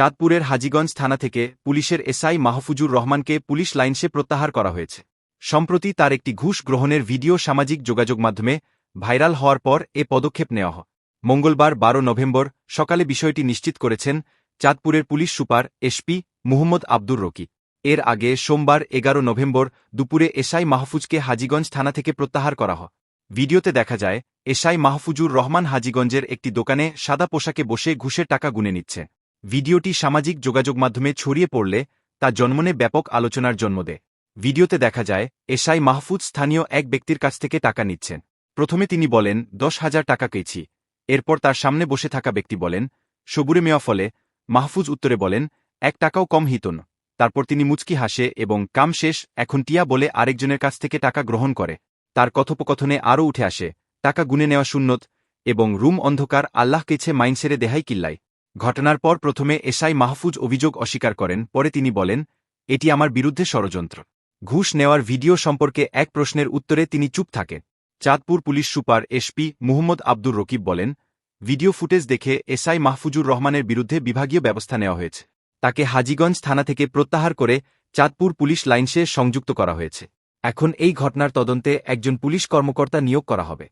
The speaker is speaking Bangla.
চাঁদপুরের হাজীগঞ্জ থানা থেকে পুলিশের এসআই মাহফুজুর রহমানকে পুলিশ লাইনসে প্রত্যাহার করা হয়েছে। সম্প্রতি তার একটি ঘুষ গ্রহণের ভিডিও সামাজিক যোগাযোগ মাধ্যমে ভাইরাল হওয়ার পর এ পদক্ষেপ নেওয়া হয়। মঙ্গলবার বারো নভেম্বর সকালে বিষয়টি নিশ্চিত করেছেন চাঁদপুরের police super SP Muhammad Abdur Raki. এর আগে সোমবার এগারো নভেম্বর দুপুরে এসআই মাহফুজকে হাজীগঞ্জ থানা থেকে প্রত্যাহার করা হয়। ভিডিওতে দেখা যায়, এসআই মাহফুজুর রহমান হাজীগঞ্জের একটি দোকানে সাদা পোশাকে বসে ঘুষের টাকা গুনে নিচ্ছে। ভিডিওটি সামাজিক যোগাযোগ মাধ্যমে ছড়িয়ে পড়লে তা জন্মনে ব্যাপক আলোচনার জন্ম দেয়। ভিডিওতে দেখা যায়, এসআই মাহফুজ স্থানীয় এক ব্যক্তির কাছ থেকে টাকা নিচ্ছেন। প্রথমে তিনি বলেন, দশ হাজার টাকা পেয়েছি এরপর তার সামনে বসে থাকা ব্যক্তি বলেন, সবুরে মেওয়া ফলে। মাহফুজ উত্তরে বলেন, এক টাকাও কম হিতন। তারপর তিনি মুচকি হাসে এবং, কাম শেষ, এখন টিয়া বলে আরেকজনের কাছ থেকে টাকা গ্রহণ করে। তার কথোপকথনে আরও উঠে আসে, টাকা গুনে নেওয়া শূন্যত এবং রুম অন্ধকার আল্লাহ কেছে মাইনসেরে দেহাই কিল্লাই। ঘটনার পর প্রথমে এসআই মাহফুজ অভিযোগ অস্বীকার করেন, পরে তিনি বলেন, এটি আমার বিরুদ্ধে ষড়যন্ত্র। ঘুষ নেওয়ার ভিডিও সম্পর্কে এক প্রশ্নের উত্তরে তিনি চুপ থাকেন। Chandpur police super SP Muhammad Abdur Rakib বলেন, ভিডিও ফুটেজ দেখে এসআই মাহফুজুর রহমানের বিরুদ্ধে বিভাগীয় ব্যবস্থা নেওয়া হয়েছে। তাকে হাজীগঞ্জ থানা থেকে প্রত্যাহার করে চাঁদপুর পুলিশ লাইনসে সংযুক্ত করা হয়েছে। এখন এই ঘটনার তদন্তে একজন পুলিশ কর্মকর্তা নিয়োগ করা হবে।